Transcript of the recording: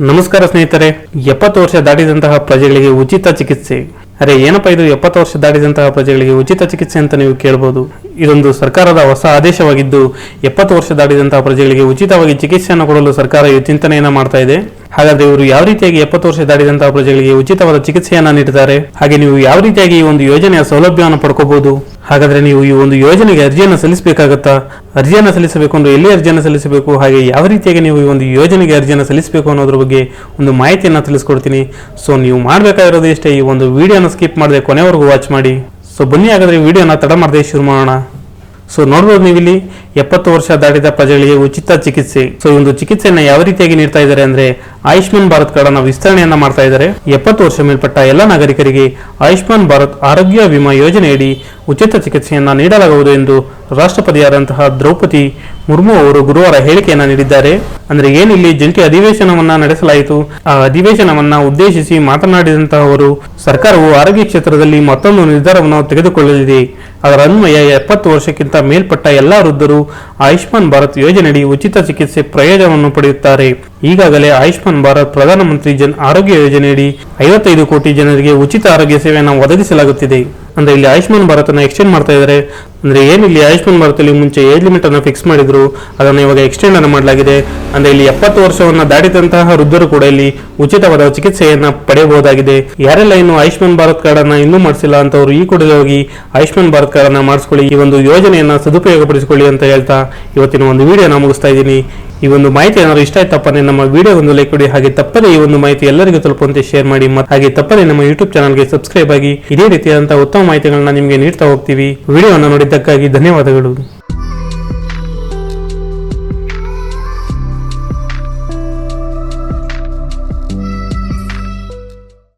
ನಮಸ್ಕಾರ ಸ್ನೇಹಿತರೆ, ಎಪ್ಪತ್ತು ವರ್ಷ ದಾಟಿದಂತಹ ಪ್ರಜೆಗಳಿಗೆ ಉಚಿತ ಚಿಕಿತ್ಸೆ. ಅರೆ, ಏನಪ್ಪ ಇದು ಎಪ್ಪತ್ತು ವರ್ಷ ದಾಟಿದಂತಹ ಪ್ರಜೆಗಳಿಗೆ ಉಚಿತ ಚಿಕಿತ್ಸೆ ಅಂತ ನೀವು ಕೇಳಬಹುದು ಇದೊಂದು ಸರ್ಕಾರದ ಹೊಸ ಆದೇಶವಾಗಿದ್ದು, ಎಪ್ಪತ್ತು ವರ್ಷ ದಾಟಿದಂತಹ ಪ್ರಜೆಗಳಿಗೆ ಉಚಿತವಾಗಿ ಚಿಕಿತ್ಸೆಯನ್ನು ಕೊಡಲು ಸರ್ಕಾರ ಈ ಚಿಂತನೆಯನ್ನ ಮಾಡ್ತಾ ಇದೆ. ಹಾಗಾದ್ರೆ ಇವರು ಯಾವ ರೀತಿಯಾಗಿ ಎಪ್ಪತ್ತು ವರ್ಷ ದಾಟಿದಂತಹ ಪ್ರಜೆಗಳಿಗೆ ಉಚಿತವಾದ ಚಿಕಿತ್ಸೆಯನ್ನ ನೀಡಿದ್ದಾರೆ? ಹಾಗೆ ನೀವು ಯಾವ ರೀತಿಯಾಗಿ ಈ ಒಂದು ಯೋಜನೆಯ ಸೌಲಭ್ಯವನ್ನು ಪಡ್ಕೋಬಹುದು? ಹಾಗಾದ್ರೆ ನೀವು ಈ ಒಂದು ಯೋಜನೆಗೆ ಅರ್ಜಿಯನ್ನು ಸಲ್ಲಿಸಬೇಕಾಗತ್ತಾ? ಅರ್ಜಿಯನ್ನು ಸಲ್ಲಿಸಬೇಕು ಅಂದ್ರೆ ಎಲ್ಲಿ ಅರ್ಜಿಯನ್ನು ಸಲ್ಲಿಸಬೇಕು? ಹಾಗೆ ಯಾವ ರೀತಿಯಾಗಿ ನೀವು ಈ ಒಂದು ಯೋಜನೆಗೆ ಅರ್ಜಿಯನ್ನು ಸಲ್ಲಿಸಬೇಕು ಅನ್ನೋದ್ರ ಬಗ್ಗೆ ಒಂದು ಮಾಹಿತಿಯನ್ನು ತಿಳಿಸ್ಕೊಡ್ತೀನಿ. ಸೊ ನೀವು ಮಾಡಬೇಕಾಗಿರೋದು ಇಷ್ಟೇ ಈ ಒಂದು ವಿಡಿಯೋನ ಸ್ಕಿಪ್ ಮಾಡದೆ ಕೊನೆವರೆಗೂ ವಾಚ್ ಮಾಡಿ. ಸೊ ಬನ್ನಿ ಹಾಗಾದ್ರೆ ವಿಡಿಯೋನ ತಡ ಮಾಡದೆ ಶುರು ಮಾಡೋಣ. ಸೊ ನೋಡ್ಬೋದು ನೀವು ಇಲ್ಲಿ ಎಪ್ಪತ್ತು ವರ್ಷ ದಾಟಿದ ಪ್ರಜೆಗಳಿಗೆ ಉಚಿತ ಚಿಕಿತ್ಸೆ. ಸೊ ಈ ಒಂದು ಚಿಕಿತ್ಸೆಯನ್ನ ಯಾವ ರೀತಿಯಾಗಿ ನೀಡ್ತಾ ಇದ್ದಾರೆ ಅಂದ್ರೆ ಆಯುಷ್ಮಾನ್ ಭಾರತ್ ಕಾರ್ಡನ್ನ ವಿಸ್ತರಣೆಯನ್ನ ಮಾಡ್ತಾ ಇದ್ದಾರೆ. ಎಪ್ಪತ್ತು ವರ್ಷ ಮೇಲ್ಪಟ್ಟ ಎಲ್ಲ ನಾಗರಿಕರಿಗೆ ಆಯುಷ್ಮಾನ್ ಭಾರತ್ ಆರೋಗ್ಯ ವಿಮಾ ಯೋಜನೆಯಡಿ ಉಚಿತ ಚಿಕಿತ್ಸೆಯನ್ನ ನೀಡಲಾಗುವುದು ಎಂದು ರಾಷ್ಟ್ರಪತಿಯಾದಂತಹ ದ್ರೌಪದಿ ಮುರ್ಮು ಅವರು ಗುರುವಾರ ಹೇಳಿಕೆಯನ್ನ ನೀಡಿದ್ದಾರೆ. ಅಂದ್ರೆ ಏನಿಲ್ಲಿ ಜಂಟಿ ಅಧಿವೇಶನವನ್ನ ನಡೆಸಲಾಯಿತು? ಆ ಅಧಿವೇಶನವನ್ನ ಉದ್ದೇಶಿಸಿ ಮಾತನಾಡಿದಂತಹ ಅವರು ಸರ್ಕಾರವು ಆರೋಗ್ಯ ಕ್ಷೇತ್ರದಲ್ಲಿ ಮತ್ತೊಂದು ನಿರ್ಧಾರವನ್ನು ತೆಗೆದುಕೊಳ್ಳಲಿದೆ. ಅದರ ಅನ್ವಯ ಎಪ್ಪತ್ತು ವರ್ಷಕ್ಕಿಂತ ಮೇಲ್ಪಟ್ಟ ಎಲ್ಲಾ ವೃದ್ಧರು ಆಯುಷ್ಮಾನ್ ಭಾರತ್ ಯೋಜನೆಯಡಿ ಉಚಿತ ಚಿಕಿತ್ಸೆ ಪ್ರಯೋಜನವನ್ನು ಪಡೆಯುತ್ತಾರೆ. ಈಗಾಗಲೇ ಆಯುಷ್ಮಾನ್ ಭಾರತ್ ಪ್ರಧಾನಮಂತ್ರಿ ಜನ್ ಆರೋಗ್ಯ ಯೋಜನೆಯಡಿ ಐವತ್ತೈದು ಕೋಟಿ ಜನರಿಗೆ ಉಚಿತ ಆರೋಗ್ಯ ಸೇವೆಯನ್ನು ಒದಗಿಸಲಾಗುತ್ತಿದೆ. ಅಂದ್ರೆ ಇಲ್ಲಿ ಆಯುಷ್ಮಾನ್ ಭಾರತ್ ಅನ್ನ ಎಕ್ಸ್ಟೆಂಡ್ ಮಾಡ್ತಾ ಇದ್ದಾರೆ ಅಂದ್ರೆ ಇಲ್ಲಿ ಆಯುಷ್ಮಾನ್ ಭಾರತ್ ಅಲ್ಲಿ ಮುಂಚೆ ಏಜ್ ಲಿಮಿಟ್ ಅನ್ನ ಫಿಕ್ಸ್ ಮಾಡಿದ್ರು, ಅದನ್ನು ಇವಾಗ ಎಕ್ಸ್ಟೆಂಡ್ ಅನ್ನು ಮಾಡಲಾಗಿದೆ. ಅಂದ್ರೆ ಇಲ್ಲಿ ಎಪ್ಪತ್ತು ವರ್ಷವನ್ನ ದಾಟಿದಂತಹ ವೃದ್ಧರು ಕೂಡ ಇಲ್ಲಿ ಉಚಿತವಾದ ಚಿಕಿತ್ಸೆಯನ್ನ ಪಡೆಯಬಹುದಾಗಿದೆ. ಯಾರೆಲ್ಲ ಇನ್ನು ಆಯುಷ್ಮಾನ್ ಭಾರತ್ ಕಾರ್ಡ್ ಅನ್ನ ಇನ್ನೂ ಮಾಡಿಸಿಲ್ಲ ಅಂತವರು ಈ ಕೂಡಲೇ ಹೋಗಿ ಆಯುಷ್ಮಾನ್ ಭಾರತ್ ಕಾರ್ಡ್ ಅನ್ನ ಮಾಡಿಸ್ಕೊಳ್ಳಿ. ಈ ಒಂದು ಯೋಜನೆಯನ್ನ ಸದುಪಯೋಗಪಡಿಸಿಕೊಳ್ಳಿ ಅಂತ ಹೇಳ್ತಾ ಇವತ್ತಿನ ಒಂದು ವಿಡಿಯೋನ ಮುಗಿಸ್ತಾ ಇದ್ದೀನಿ. ಈ ಒಂದು ಮಾಹಿತಿ ಏನಾದ್ರು ಇಷ್ಟ ಆಯ್ತಪ್ಪ ನಮ್ಮ ವಿಡಿಯೋ ಒಂದು ಲೈಕ್ ಕೊಡಿ. ಹಾಗೆ ತಪ್ಪದೇ ಈ ಒಂದು ಮಾಹಿತಿ ಎಲ್ಲರಿಗೂ ತಲುಪುವಂತೆ ಶೇರ್ ಮಾಡಿ. ಮತ್ತು ಹಾಗೆ ತಪ್ಪದೇ ನಮ್ಮ ಯೂಟ್ಯೂಬ್ ಚಾನಲ್ಗೆ ಸಬ್ಸ್ಕ್ರೈಬ್ ಆಗಿ ಇದೇ ರೀತಿಯಾದಂತಹ ಉತ್ತಮ ಮಾಹಿತಿಗಳನ್ನ ನಿಮಗೆ ನೀಡ್ತಾ ಹೋಗ್ತೀವಿ. ವಿಡಿಯೋವನ್ನು ನೋಡಿದ್ದಕ್ಕಾಗಿ ಧನ್ಯವಾದಗಳು.